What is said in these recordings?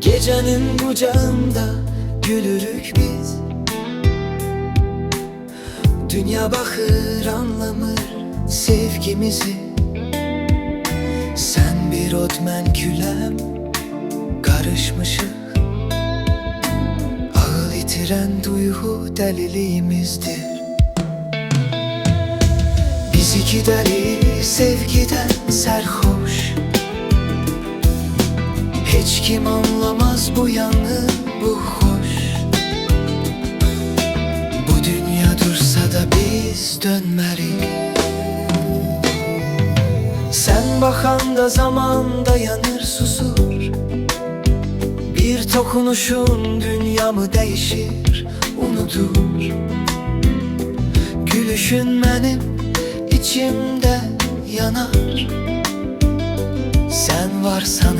Gecenin kucağında gülürük biz. Dünya bakır anlamır sevgimizi. Sen bir otmen külem karışmışık. Ağıl itiren duygu deliliğimizdir. Biz iki deli sevgiden serhoş Hiç kim anlamaz bu yanı bu hoş. Bu dünya dursa da biz dönmerik. Sen bakanda zaman dayanır susur. Bir dokunuşun dünyamı değişir unutur. Gülüşün benim içimde yanar. Sen varsan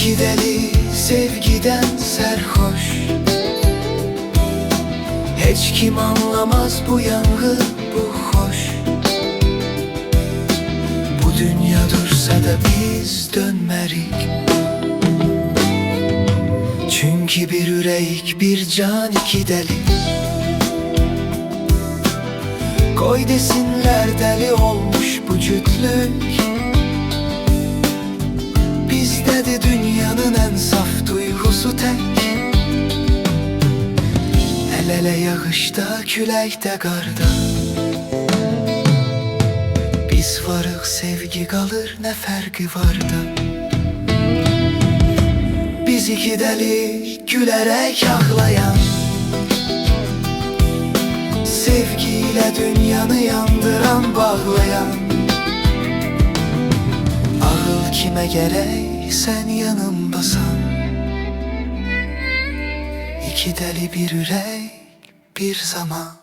iki deli sevgiden serhoş. Hiç kim anlamaz bu yangı bu hoş. Bu dünya dursa da biz dönmerik. Çünkü bir yürek bir can iki deli. Koy desinler deli olmuş bu cütlük duygusu tek. El ele yağışta küləkdə qarda Biz varıq sevgi qalır nə fərqi var da Biz iki dəli gülərək ağlayan Sevgiyle dünyanı yandıran bağlayan. Ağıl kime gerek sen yanımdasan İki deli bir yürek bir zaman